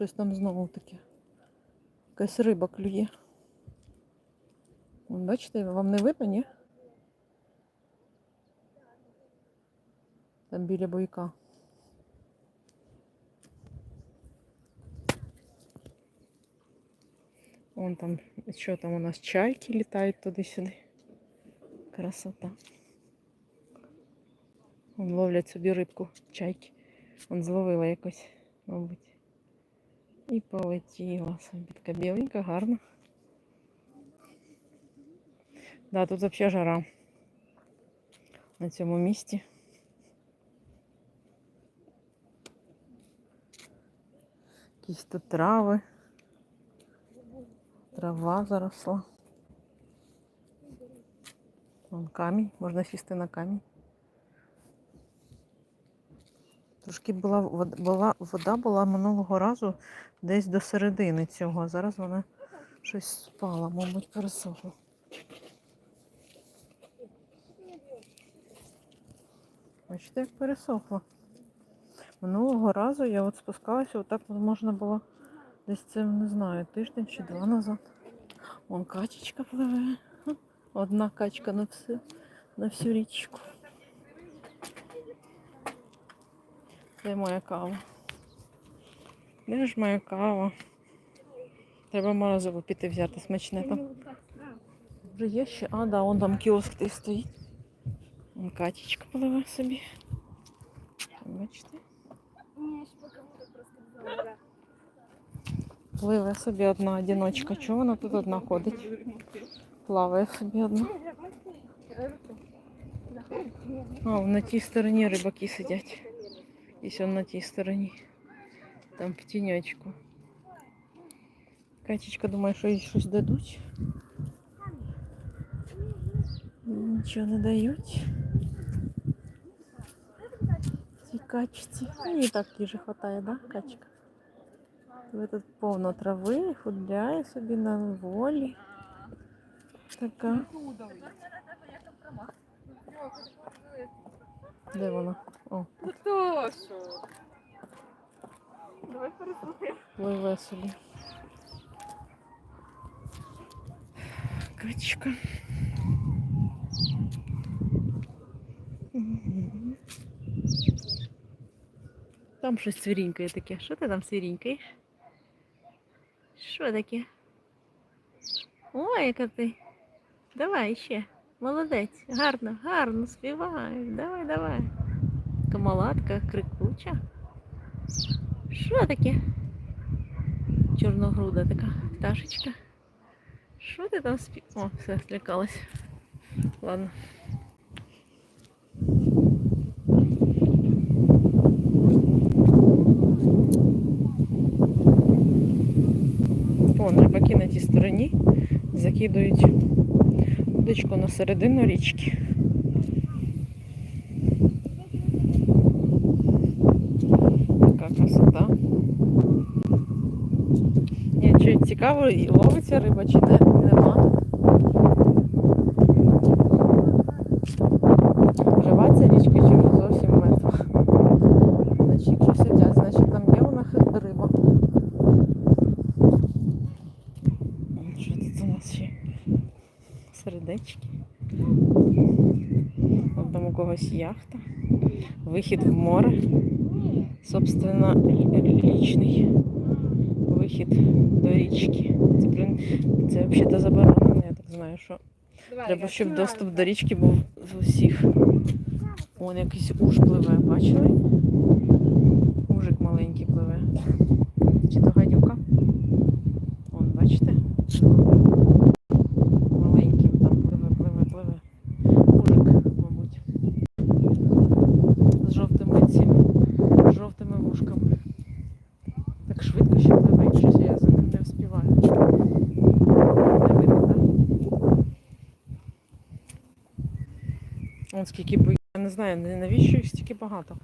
Щось там знову таке. Якась риба клює. Вон, бачите, вам не видно, ні? Там біля бойка. Вон там, що там у нас чайки літають туди-сюди. Красота. Вон ловлять собі рибку, чайки. Вон зловила якось, мабуть. І полетіла собі. Така біленька, гарна. Да, тут взагалі жара на цьому місці. Якісь тут трави. Трава заросла. Вон камінь, можна сісти на камінь. Трошки була вода, була, вода була минулого разу десь до середини цього, а зараз вона щось спала, мабуть, пересохла. Бачите, як пересохло. Минулого разу я от спускалася, отак от можна було десь це, не знаю, тиждень чи два назад. Вон качечка пливе. Одна качка на всю, на всю річку. Де моя кава? Де ж моя кава? Треба морозиво піти взяти смачне там. Вже є ще. А, да, вон там кіоск той стоїть. Вон качечка пливе собі. Бачите? Пливе собі одна одиночка. Чого вона тут одна ходить? Плаває собі одна. А, на тій стороні рибаки сидять. І он на тій стороні. Там в тіньочку. Катечка думає, що їй щось дадуть. Нічого не дають. Цій качці. Ну, і так їжі хватає, да, качка? Ви тут повно трави, худляє собі на волі. Така. Де вона? О, Ну то що? Давай переслухаємо. пливе собі. Качка. Мгм. Там щось свірінькає таке. Що ти там свірінькаєш? Що таке? Ой, яка ти. Давай ще. Молодець. Гарно, гарно співаєш. Давай, давай. Камалатка, крикуча. Що таке? Чорногруда така пташечка. Що ти там спів... О, все, злякалась. Ладно. Вон рибаки на тій стороні закидують удочку на середину річки. Така красота. Ні, чи цікаво, і ловиться риба чи не, нема. Жива ця річка чи вже зовсім мертва. Значить, якщо сидять, значить там є у них риба. Що тут у нас ще? Сердечки. От там у когось яхта. Вихід в море. Собственно, лічний вихід до річки. Це, блін, це взагалі заборонено, я так знаю, що треба, щоб доступ до річки був з усіх. Вон якийсь уж пливе, бачили? Ужик маленький пливе. Чи то гадюка? Вон, бачите? Маленький там пливе, пливе, пливе. Ужик, мабуть. З жовтими цими, з жовтими вушками. Так швидко ще пливе, щось я за ним не вспіваю. Не видно, так? Вон скільки бо я не знаю, навіщо їх стільки багато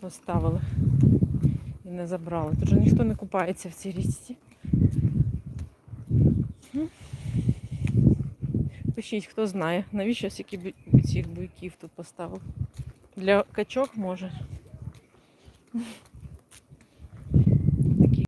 поставили і не забрали. Тут же ніхто не купається в цій річці. Пишіть, хто знає, навіщо стільки цих буйків тут поставив. Для качок може.